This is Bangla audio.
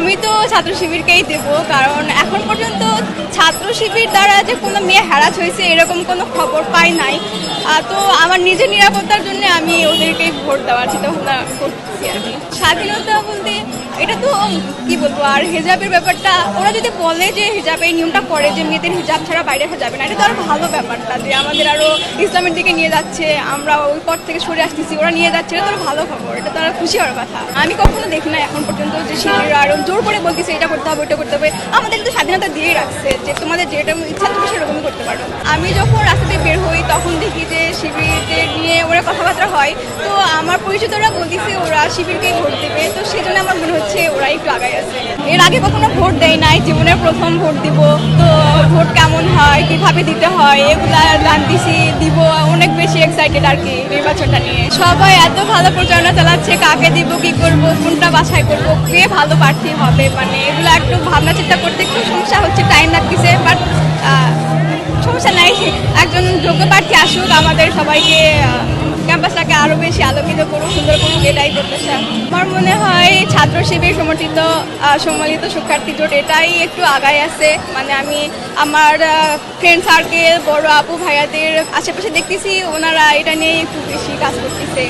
আমি তো ছাত্র শিবিরকেই দেব, কারণ এখন পর্যন্ত ছাত্র শিবির দ্বারা যে কোনো মেয়ে হ্যারাস হয়েছে এরকম কোনো খবর পাই নাই। তো আমার নিজের নিরাপত্তার জন্য আমি ওদেরকেই ভোট দেওয়ার চিন্তা ভাবনা করতেছি আর কি স্বাধীনতা বলতে এটা তো, কি বলব, আর হিজাবের ব্যাপারটা, ওরা যদি বলে যে হিজাবে এই নিয়মটা করে যে মেয়েদের হিজাব ছাড়া বাইরে যাবে না, এটা তো আরও ভালো ব্যাপারটা যে আমাদের আরও ইসলামের দিকে নিয়ে যাচ্ছে, আমরা ওই পথ থেকে সরে আসতেছি, ওরা নিয়ে যাচ্ছে, এটা তো ভালো খবর, এটা তো খুশি হওয়ার কথা। আমি কখনো দেখি না এখন পর্যন্ত যে শিবির আরও জোর করে বলতেছে, এটা করতে হবে, ওটা করতে হবে। আমাদের তো স্বাধীনতা দিয়েই রাখছে যে তোমাদের যেটা ইচ্ছা তুমি সেরকমই করতে পারো। আমি যখন রাস্তাতে বের হই, তখন দেখি যে শিবিরদের নিয়ে ওরা কথাবার্তা হয়। তো আমার পরিচিতরা বলতেছে, ওরা শিবিরকেই ভোট দেবে। তো সেই জন্য আমার মনে হচ্ছে ওরা একটু আগায় আছে। এর আগে কখনো ভোট দেয় নাই, জীবনের প্রথম ভোট দিব। তো ভোট কেমন হয়, কীভাবে দিতে হয়, এগুলা জানতেছি দিব, অনেক বেশি এক্সাইটেড আর কি নির্বাচনটা নিয়ে। সবাই এত ভালো প্রচারণা চালাচ্ছে, কাকে দিব, কি করব, কোনটা বাছাই করব, কে ভালো প্রার্থী হবে মানে এগুলো একটু ভাবনা চিন্তা করতে একটু সমস্যা হচ্ছে টাইম লাগতেছে বাট সমস্যা নাই। একজন যোগ্য প্রার্থী আসুক, আমাদের সবাইকে ক্যাম্পাসটাকে আরও বেশি আলোকিত করুক, সুন্দর করুক, এটাই প্রত্যাশা। আমার মনে হয় ছাত্র শিবির সমর্থিত সম্মিলিত শিক্ষার্থী জোট, এটাই একটু আগায় আছে। মানে আমি আমার ফ্রেন্ড সার্কেল বড় আপু, ভাইয়াদের আশেপাশে দেখতেছি, ওনারা এটা নিয়ে একটু বেশি কাজ করতেছে।